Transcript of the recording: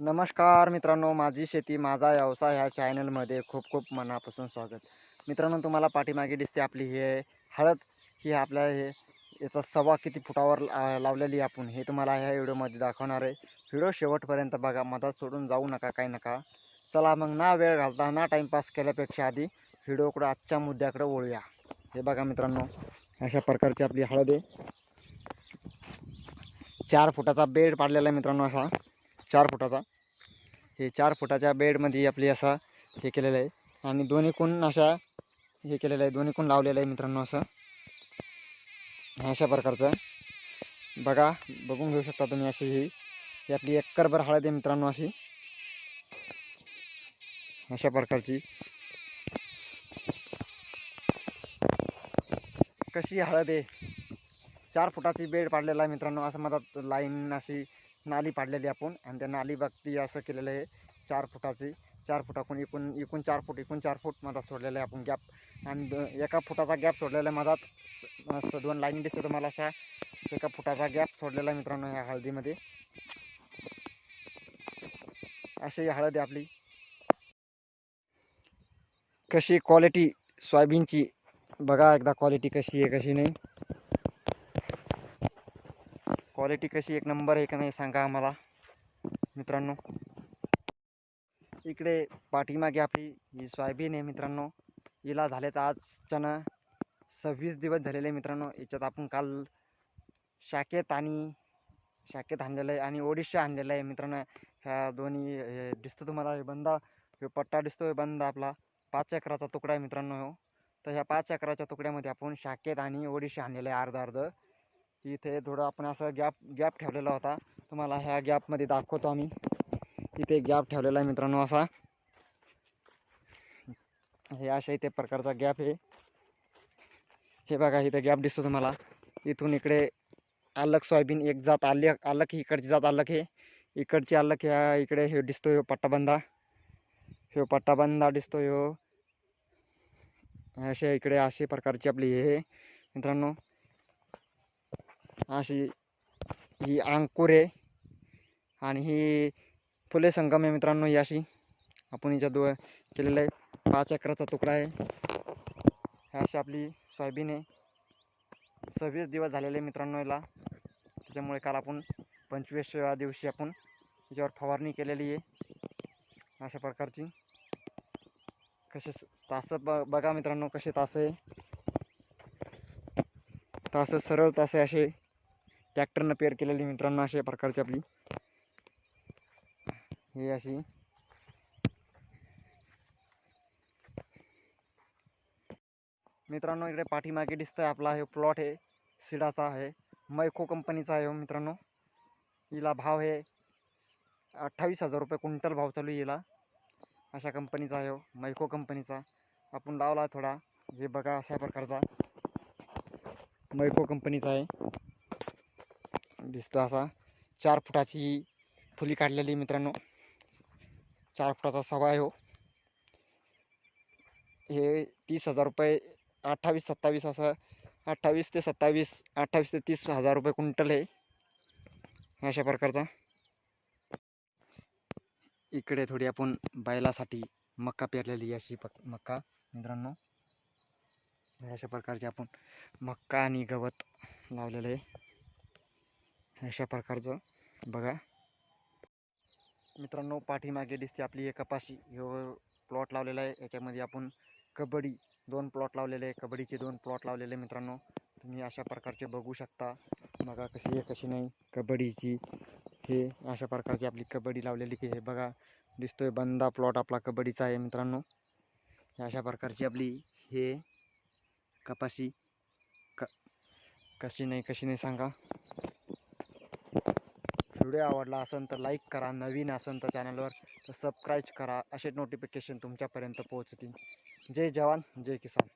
नमस्कार मित्रांनो माझी शेती माझा व्यवसाय ह्या चॅनलमध्ये खूप खूप मनापासून स्वागत. मित्रांनो तुम्हाला पाठीमागे दिसते आपली हे हळद. ही आपल्या हे याचा सवा किती फुटावर ला- लावलेली आहे आपण हे तुम्हाला ह्या व्हिडिओमध्ये दाखवणार आहे. व्हिडिओ शेवटपर्यंत बघा मधात सोडून जाऊ नका काही नका. चला मग ना वेळ घालता ना टाईमपास केल्यापेक्षा आधी व्हिडिओकडं आजच्या मुद्द्याकडे ओळूया हे बघा मित्रांनो अशा प्रकारची आपली हळद आहे. चार फुटाचा बेड पाडलेला आहे मित्रांनो असा. चार फुटाचा. हे चार फुटाच्या बेडमध्ये आपली असा हे केलेलं आहे. आणि दोन्ही कोण अशा हे केलेलं आहे. दोन्ही कोण लावलेलं आहे मित्रांनो असं. अशा प्रकारचं. बघा बघून घेऊ शकता तुम्ही अशी ही. यातली एकरभर हळद आहे मित्रांनो अशी. अशा प्रकारची. कशी हळद आहे. चार फुटाची बेड पाडलेला आहे मित्रांनो. असं मधात लाईन अशी नाली पाडलेली आपण. आणि त्या नाली बघती असं केलेलं आहे चार फुटाची. चार फुटाकून एकूण एकूण चार फूट एकूण चार फूट मधात सोडलेलं आहे आपण गॅप आणि एका फुटाचा गॅप सोडलेला आहे मधात. दोन लाईन दिसते तुम्हाला अशा. एका फुटाचा गॅप सोडलेला आहे मित्रांनो ह्या हळदीमध्ये. अशी ही हळद आहे आपली. कशी क्वालिटी सोयाबीनची. बघा एकदा क्वालिटी कशी आहे कशी नाही. क्वालिटी कशी एक नंबर आहे का नाही सांगा आम्हाला. मित्रांनो. इकडे पाठीमागे आपली ही सोयाबीन आहे मित्रांनो. हिला झाले तर आजच्यानं सव्वीस दिवस झालेले आहे मित्रांनो. याच्यात आपण काल शाखेत आणि शाखेत आणलेलं आहे आणि ओडिशा आणलेलं आहे मित्रांनो. ह्या दोन्ही हे दिसतं तुम्हाला हे बंदा. हे पट्टा हे बंद आपला. पाच एकराचा तुकडा आहे मित्रांनो हो. तर ह्या पाच एकराच्या तुकड्यामध्ये आपण शाखेत आणि ओडिशा आणलेलं आहे अर्ध अर्ध इथे थोडं आपण असं गॅप गॅप ठेवलेला होता. तुम्हाला ह्या गॅपमध्ये दाखवतो आम्ही. इथे गॅप ठेवलेला आहे मित्रांनो असा. हे अशा इथे प्रकारचा गॅप आहे. हे बघा इथे गॅप दिसतो तुम्हाला. इथून इकडे अलग सोयाबीन एक जात आली अलग इकडची जात अलग आहे. इकडची अलग ह्या इकडे हे दिसतो ह्यो पट्टाबंदा ह्यो पट्टाबंदा दिसतो ह्यो अशा इकडे असे प्रकारची आपली हे मित्रांनो अशी ही अंकुर आहे. आणि ही फुले संगम आहे मित्रांनो ही अशी आपण हिच्या दो केलेलं आहे पाच एकराचा तुकडा आहे. ही अशी आपली सोयाबीन आहे. सव्वीस दिवस झालेले मित्रांनो याला. त्याच्यामुळे काल आपण पंचवीसव्या दिवशी आपण याच्यावर फवारणी केलेली आहे. अशा प्रकारची. कसे तासं ब बघा मित्रांनो कसे तास आहे. तास सरळ तास आहे असे ट्रॅक्टरनं पेअर केलेली मित्रांनो अशा प्रकारची आपली. हे अशी. मित्रांनो इकडे पाठीमागे दिसतंय आपला हे प्लॉट आहे सिडाचा आहे मैको कंपनीचा आहे हो मित्रांनो. हिला भाव आहे अठ्ठावीस हजार रुपये क्विंटल भाव चालू आहे हिला. अशा कंपनीचा आहे हो मैको कंपनीचा आपण लावला थोडा. हे बघा अशा प्रकारचा मैको कंपनीचा आहे. दिसतो असा. चार फुटाची ही फुली काढलेली मित्रांनो. चार फुटाचा सवा आहे हो. हे तीस हजार रुपये अठ्ठावीस सत्तावीस असं अठ्ठावीस ते सत्तावीस अठ्ठावीस ते तीस हजार रुपये क्विंटल आहे. अशा प्रकारचा. इकडे थोडी आपण बैलासाठी मक्का पेरलेली अशी पक मक्का मित्रांनो. अशा प्रकारचे आपण मक्का आणि गवत लावलेलं आहे. अशा प्रकारचं बघा. मित्रांनो पाठीमागे दिसते आपली एक कपाशी. हे प्लॉट लावलेला आहे. याच्यामध्ये आपण कबड्डी दोन प्लॉट लावलेले आहे. कबड्डीचे दोन प्लॉट लावलेले आहे मित्रांनो. तुम्ही अशा प्रकारचे बघू शकता. बघा कशी आहे कशी नाही. कबड्डीची हे अशा प्रकारची आपली कबड्डी लावलेली की हे बघा दिसतोय बंदा प्लॉट आपला कबड्डीचा आहे मित्रांनो. अशा प्रकारची आपली हे कपाशी. क कशी नाही कशी नाही सांगा. व्हिडिओ आवडला असेल तर लाईक करा. नवीन असेल तर चॅनलवर तर सबस्क्राईब करा. असे नोटिफिकेशन तुमच्यापर्यंत पोहोचतील. जय जवान जय किसान.